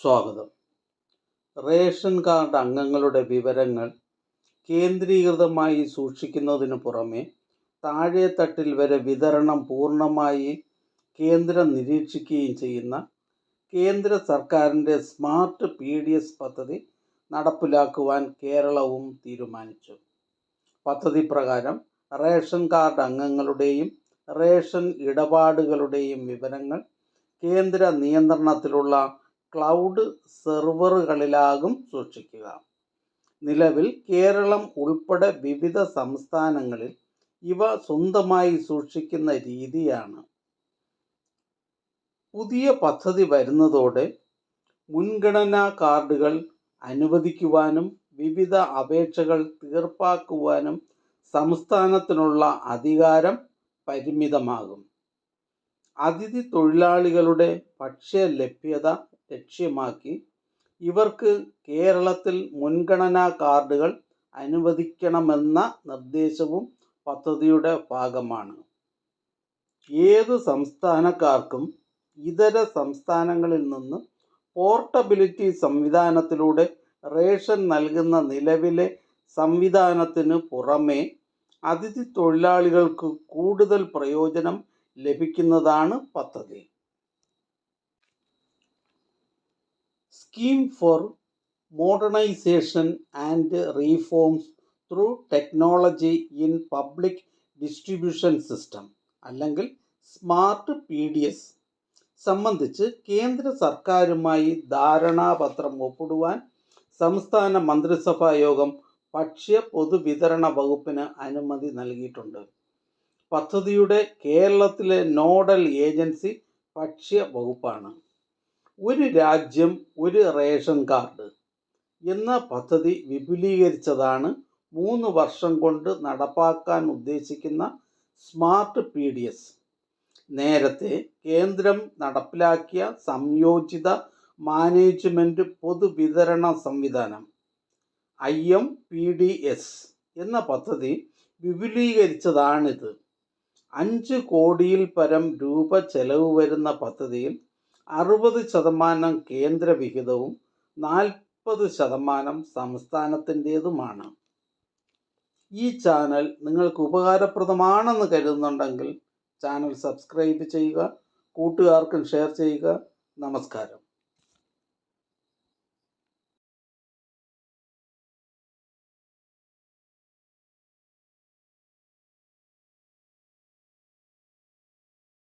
സ്വാഗതം. Ration card അംഗങ്ങളുടെ വിവരങ്ങൾ കേന്ദ്രീകൃതമായി സൂക്ഷിക്കുന്നതിനു പുറമെ താഴെത്തട്ടിൽ വരെ വിതരണം പൂർണമായി കേന്ദ്രം നിരീക്ഷിക്കുകയും ചെയ്യുന്ന കേന്ദ്ര സർക്കാരിന്റെ സ്മാർട്ട് പി ഡി എസ് പദ്ധതി നടപ്പിലാക്കുവാൻ കേരളവും തീരുമാനിച്ചു. പദ്ധതി പ്രകാരം റേഷൻ കാർഡ് അംഗങ്ങളുടെയും റേഷൻ ഇടപാടുകളുടെയും വിവരങ്ങൾ കേന്ദ്ര നിയന്ത്രണത്തിലുള്ള ക്ലൗഡ് സെർവറുകളിലാകും സൂക്ഷിക്കുക. നിലവിൽ കേരളം ഉൾപ്പെടെ വിവിധ സംസ്ഥാനങ്ങളിൽ ഇവ സ്വന്തമായി സൂക്ഷിക്കുന്ന രീതിയാണ്. പുതിയ പദ്ധതി വരുന്നതോടെ മുൻഗണനാ കാർഡുകൾ അനുവദിക്കുവാനും വിവിധ അപേക്ഷകൾ തീർപ്പാക്കുവാനും സംസ്ഥാനത്തിനുള്ള അധികാരം പരിമിതമാകും. അതിഥി തൊഴിലാളികളുടെ ഭക്ഷ്യ ലഭ്യത ലക്ഷ്യമാക്കി. ഇവർക്ക് കേരളത്തിൽ മുൻഗണനാ കാർഡുകൾ അനുവദിക്കണമെന്ന നിർദ്ദേശവും പദ്ധതിയുടെ ഭാഗമാണ്. ഏത് സംസ്ഥാനക്കാർക്കും ഇതര സംസ്ഥാനങ്ങളിൽ നിന്ന് പോർട്ടബിലിറ്റി സംവിധാനത്തിലൂടെ റേഷൻ നൽകുന്ന നിലവിലെ സംവിധാനത്തിന് പുറമെ അതിഥി തൊഴിലാളികൾക്ക് കൂടുതൽ പ്രയോജനം ലഭിക്കുന്നതാണ് പദ്ധതി. Scheme for modernization and reforms through technology in public distribution system അല്ലെങ്കിൽ സ്മാർട്ട് പി ഡി എസ് സംബന്ധിച്ച് കേന്ദ്ര സർക്കാരുമായി ധാരണാപത്രം ഒപ്പിടുവാൻ സംസ്ഥാന മന്ത്രിസഭാ യോഗം ഭക്ഷ്യ പൊതുവിതരണ വകുപ്പിന് അനുമതി നൽകിയിട്ടുണ്ട്. പദ്ധതിയുടെ കേരളത്തിലെ നോഡൽ ഏജൻസി ഭക്ഷ്യ വകുപ്പാണ്. ഒരു രാജ്യം ഒരു റേഷൻ കാർഡ് എന്ന പദ്ധതി വിപുലീകരിച്ചതാണ് മൂന്ന് വർഷം കൊണ്ട് നടപ്പാക്കാൻ ഉദ്ദേശിക്കുന്ന സ്മാർട്ട് പി ഡി എസ്. നേരത്തെ കേന്ദ്രം നടപ്പിലാക്കിയ സംയോജിത മാനേജ്മെന്റ് പൊതുവിതരണ സംവിധാനം I M P D S എന്ന പദ്ധതി വിപുലീകരിച്ചതാണിത്. അഞ്ച് കോടിയിൽ പരം രൂപ ചെലവ് വരുന്ന പദ്ധതിയിൽ അറുപത് ശതമാനം കേന്ദ്രവിഹിതവും നാൽപ്പത് ശതമാനം സംസ്ഥാനത്തിന്റേതുമാണ്. ഈ ചാനൽ നിങ്ങൾക്ക് ഉപകാരപ്രദമാണെന്ന് കരുതുന്നുണ്ടെങ്കിൽ ചാനൽ സബ്സ്ക്രൈബ് ചെയ്യുക കൂട്ടുകാർക്കും ഷെയർ ചെയ്യുക. നമസ്കാരം.